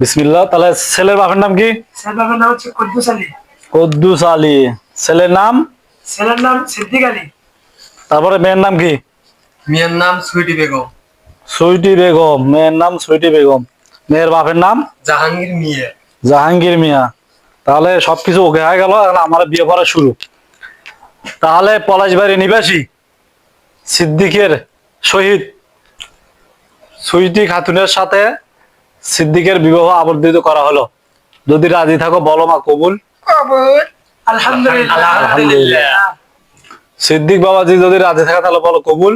বিসমিল্লাহ তাহলে ছেলের বাপের নাম কি? ছেলের বাবার নাম হচ্ছে কুদ্দুস আলী। কদ্দুস আলী। ছেলের নাম? ছেলের নাম সিদ্দিক আলী। তারপরে মেয়ের নাম কি? মিয়ার নাম সুইটি বেগম। সুইটি বেগম মেয়ের নাম সুইটি বেগম। মেয়ের বাপের নাম? জাহাঙ্গীর মিয়া। জাহাঙ্গীর মিয়া। তাহলে সবকিছু ওকে হয়ে গেল আমার বিয়ে করা শুরু। তাহলে পলাশবাড়ি নিবাসী সিদ্দিকের শহীদ সুইটি খাতুনের সাথে সিদ্দিকের বিবাহ আবর্তিত করা হলো। যদি রাজি থাকো বলো মা কবুল। আলহামদুলিল্লাহ। আলহামদুলিল্লাহ। সিদ্দিক বাবাজি যদি রাজি থাকে তাহলে বলো কবুল।